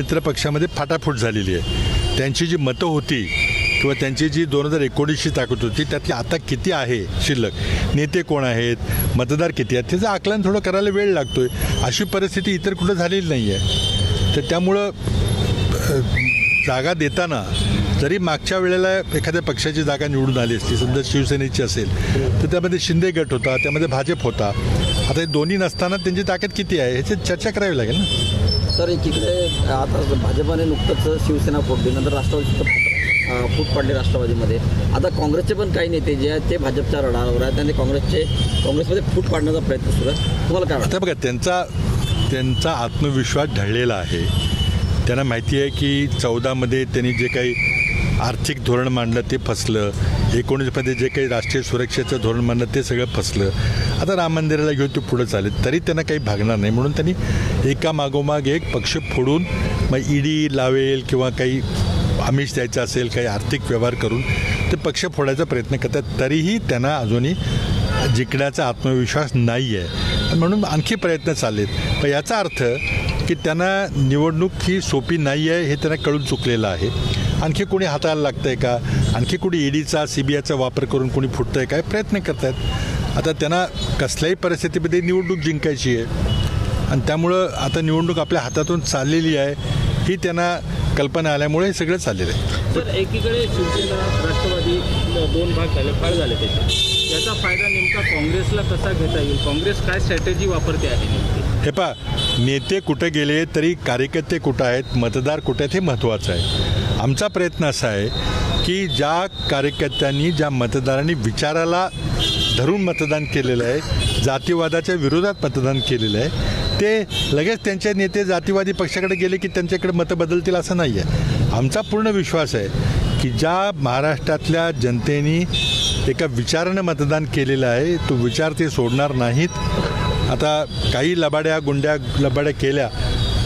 मित्रपक्षामध्ये फाटाफूट झालेली आहे. त्यांची जी मतं होती किंवा त्यांची जी दोन हजार एकोणीसची ताकद होती त्यातली आता किती आहे शिल्लक? नेते कोण आहेत? मतदार किती आहेत? त्याचं आकलन थोडं करायला वेळ लागतोय. अशी परिस्थिती इतर कुठं झालेली नाही आहे तर त्यामुळं जागा देताना जरी मागच्या वेळेला एखाद्या पक्षाची जागा निवडून आली असती समजा शिवसेनेची असेल तर त्यामध्ये शिंदे गट होता त्यामध्ये भाजप होता. आता हे दोन्ही नसताना त्यांची ताकद किती आहे? ह्याची चर्चा करावी लागेल ना. सर एकीकडे आता भाजपाने नुकतंच शिवसेना फोडली नंतर राष्ट्रवादी फूट पडले राष्ट्रवादीमध्ये. आता काँग्रेसचे पण काही नेते जे आहेत ते भाजपच्या रडावर आहेत आणि काँग्रेसचे काँग्रेसमध्ये फूट पाडण्याचा प्रयत्न सुरू आहे. तुम्हाला काय आता बघा त्यांचा त्यांचा आत्मविश्वास ढळलेला आहे. त्यांना माहिती आहे की चौदामध्ये त्यांनी जे काही आर्थिक धोरण मांडलं ते फसलं. एकोणीसमध्ये जे काही राष्ट्रीय सुरक्षेचं धोरण मांडलं ते सगळं फसलं. आता राम मंदिराला घेऊन ते पुढं चालेल. तरी त्यांना काही भागणार नाही. म्हणून त्यांनी एका मागोमाग एक पक्ष फोडून मग ईडी लावेल किंवा काही आमिष द्यायचं असेल काही आर्थिक व्यवहार करून ते पक्ष फोडायचा प्रयत्न करतात. तरीही त्यांना अजूनही जिंकण्याचा आत्मविश्वास नाही आहे म्हणून आणखी प्रयत्न चाललेत. पण याचा अर्थ की त्यांना निवडणूक ही सोपी नाही आहे हे त्यांना कळून चुकलेलं आहे. आणखी कोणी हाताळायला लागतं आहे का? आणखी कोणी ईडीचा सी बी आयचा वापर करून कोणी फुटतं आहे काय प्रयत्न करत आहेत आता त्यांना कसल्याही परिस्थितीमध्ये निवडणूक जिंकायची आहे. आणि त्यामुळं आता निवडणूक आपल्या हातातून चाललेली आहे ही त्यांना कल्पना आल्यामुळे हे सगळं चाललेलं आहे. तर एकीकडे शिवसेना राष्ट्रवादी दोन भाग झाले फाळ झाले त्याचे. याचा फायदा नेमका काँग्रेसला कसा घेता येईल? काँग्रेस काय स्ट्रॅटेजी वापरते आहे हे पा नेते कुठे गेले तरी कार्यकर्ते कुठं आहेत मतदार कुठे आहेत हे महत्त्वाचं आहे. आमचा प्रयत्न असा आहे की ज्या कार्यकर्त्यांनी ज्या मतदारांनी विचाराला धरून मतदान केलेलं आहे जातीवादाच्या विरोधात मतदान केलेलं आहे ते लगेच त्यांचे नेते जातीवादी पक्षाकडे गेले की त्यांच्याकडे मतं बदलतील असं नाही आहे. आमचा पूर्ण विश्वास आहे की ज्या महाराष्ट्रातल्या जनतेने एका विचारानं मतदान केलेलं आहे तो विचार ते सोडणार नाहीत. आता काही लबाड्या गुंड्या लबाड्या केल्या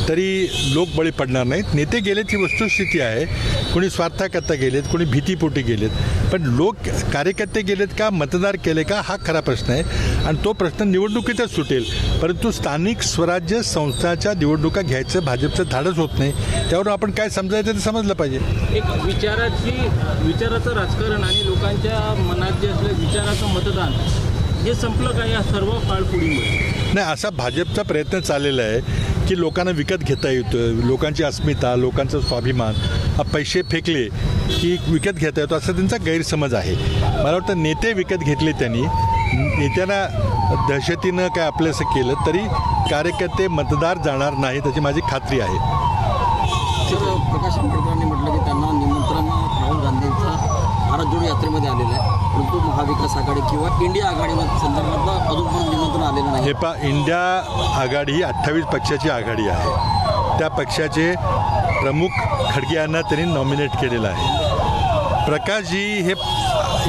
तरी लोक बळी पडणार नाहीत. नेते गेलेत ही वस्तुस्थिती आहे. कोणी स्वार्थाकरता गेलेत कोणी भीतीपोटी गेलेत. पण लोक कार्यकर्ते गेलेत का मतदार केले का हा खरा प्रश्न आहे. आणि तो प्रश्न निवडणुकीतच सुटेल. परंतु स्थानिक स्वराज्य संस्थाच्या निवडणुका घ्यायचं भाजपचं धाडच होत नाही. त्यावरून आपण काय समजायचं ते समजलं पाहिजे. एक विचाराची विचाराचं राजकारण आणि लोकांच्या मनात जे असलं विचाराचं मतदान हे संपलं का या सर्व फाळपुडीमुळे नाही असा भाजपचा प्रयत्न चाललेला आहे. की लोकांना विकत घेता येतं लोकांची अस्मिता लोकांचा स्वाभिमान. हा पैसे फेकले की विकत घेता येतो असा त्यांचा गैरसमज आहे. मला वाटतं नेते विकत घेतले त्यांनी. नेत्यांना दहशतीनं काय आपलं असं केलं तरी कार्यकर्ते मतदार जाणार नाही त्याची माझी खात्री आहे. प्रकाश आंबेडकरांनी म्हटलं की त्यांना निमंत्रण राहुल गांधींचा भारत जोडो यात्रेमध्ये आलेलं आहे. परंतु महाविकास आघाडी किंवा इंडिया आघाडी संदर्भात अजूनपर्यंत निमंत्रण आलेलं नाही. हे पा इंडिया आघाडी ही अठ्ठावीस पक्षाची आघाडी आहे. त्या पक्षाचे प्रमुख खडगे यांना त्यांनी नॉमिनेट केलेलं आहे. प्रकाशजी हे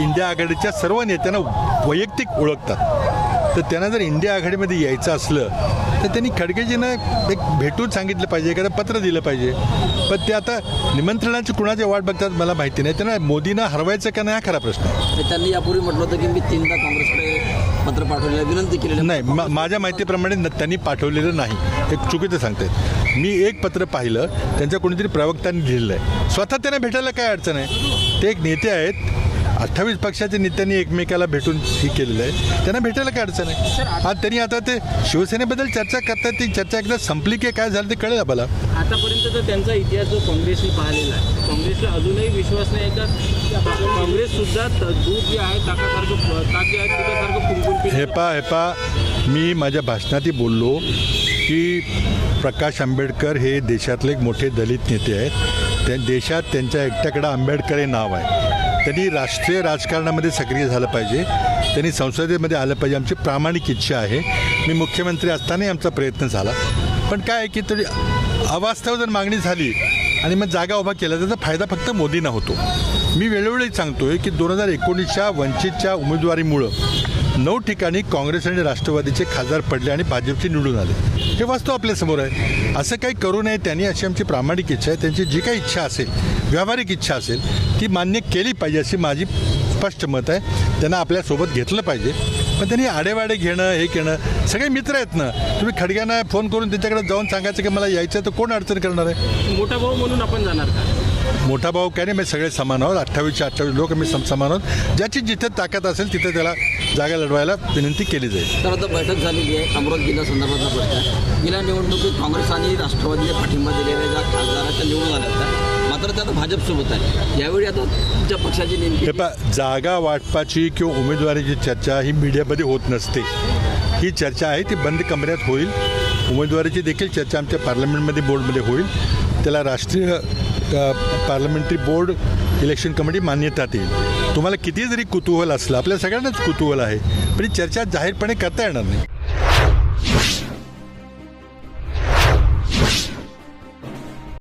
इंडिया आघाडीच्या सर्व नेत्यांना वैयक्तिक ओळखतात. तर त्यांना जर इंडिया आघाडीमध्ये यायचं असलं तर त्यांनी खडगेजींना एक भेटून सांगितलं पाहिजे एखादं पत्र दिलं पाहिजे. पण ते आता निमंत्रणाची कुणाची वाट बघतात मला माहिती नाही. त्यांना मोदींना हरवायचं का नाही हा खरा प्रश्न आहे. त्यांनी यापूर्वी म्हटलं होतं की मी तीनदा काँग्रेसकडे पत्र पाठवलेलं आहे, विनंती केलेली. नाही मा- माझ्या माहितीप्रमाणे त्यांनी पाठवलेलं नाही. हे चुकीचं सांगतायत मी एक पत्र पाहिलं त्यांच्या कोणीतरी प्रवक्त्यांनी लिहिलेलं आहे. स्वतः त्यांना भेटायला काय अडचण आहे? ते एक नेते आहेत अठ्ठावीस पक्षाच्या नेत्यांनी एकमेकाला भेटून हे केलेलं आहे. त्यांना भेटायला काय अडचण आहे? आज त्यांनी आता ते शिवसेनेबद्दल चर्चा करतात ती चर्चा एकदा संपली की काय झालं ते कळेल मला आतापर्यंत तर त्यांचा इतिहास जो काँग्रेसने पाहिलेला आहे काँग्रेसला अजूनही विश्वास नाही का? काँग्रेस सुद्धा दूध जे आहे ताकासारखं ताक जे आहे. हे पा हे पा मी माझ्या भाषणातही बोललो की प्रकाश आंबेडकर हे देशातले एक मोठे दलित नेते आहेत. त्या देशात त्यांच्या एकट्याकडं आंबेडकर हे नाव आहे. त्यांनी राष्ट्रीय राजकारणामध्ये सक्रिय झालं पाहिजे. त्यांनी संसदेमध्ये आलं पाहिजे. आमची प्रामाणिक इच्छा आहे. मी मुख्यमंत्री असतानाही आमचा प्रयत्न झाला. पण काय आहे की तरी अवास्तव जर मागणी झाली आणि मग जागा उभा केला त्याचा फायदा फक्त मोदींना होतो. मी वेळोवेळी सांगतोय की दोन हजार एकोणीसच्या वंचितच्या उमेदवारीमुळं नऊ ठिकाणी काँग्रेस आणि राष्ट्रवादीचे खासदार पडले आणि भाजपचे निवडून आले. हे वास्तव आपल्यासमोर आहे. असं काही करू नये त्यांनी अशी आमची प्रामाणिक इच्छा आहे. त्यांची जी काही इच्छा असेल व्यावहारिक इच्छा असेल ती मान्य केली पाहिजे अशी माझी स्पष्ट मत आहे. त्यांना आपल्यासोबत घेतलं पाहिजे. पण त्यांनी आडेवाडे घेणं हे घेणं सगळे मित्र आहेत ना तुम्ही खडग्यांना फोन करून त्यांच्याकडे जाऊन सांगायचं की मला यायचं आहे तर कोण अडचण करणार आहे? मोठा भाऊ म्हणून आपण जाणार का? मोठा भाऊ काय नाही मी सगळे समान आहोत. अठ्ठावीसशे अठ्ठावीस लोक मी सम समान आहोत. ज्याची जिथे ताकद असेल तिथे त्याला जागा लढवायला विनंती केली जाईल. तर आता बैठक झालेली आहे. अमरावती जिल्हा संदर्भातला प्रश्न आहे. गेल्या निवडणुकीत काँग्रेस आणि राष्ट्रवादीने पाठिंबा दिलेल्या ज्या खासदाराच्या निवडून आल्या होत्या मात्र त्या आता भाजपसोबत आहे. यावेळी आता तुमच्या पक्षाची नेमकी हे जागा वाटपाची किंवा उमेदवारीची चर्चा ही मीडियामध्ये होत नसते. ही चर्चा आहे ती बंद कमऱ्यात होईल. उमेदवारीची देखील चर्चा आमच्या पार्लमेंटमध्ये बोर्डमध्ये होईल. त्याला राष्ट्रीय पार्लमेंटरी बोर्ड इलेक्शन कमिटी मान्यता देईल. तुम्हाला किती जरी कुतूहल असलं आपल्या सगळ्यांनाच कुतूहल आहे पण ही चर्चा जाहीरपणे करता येणार नाही.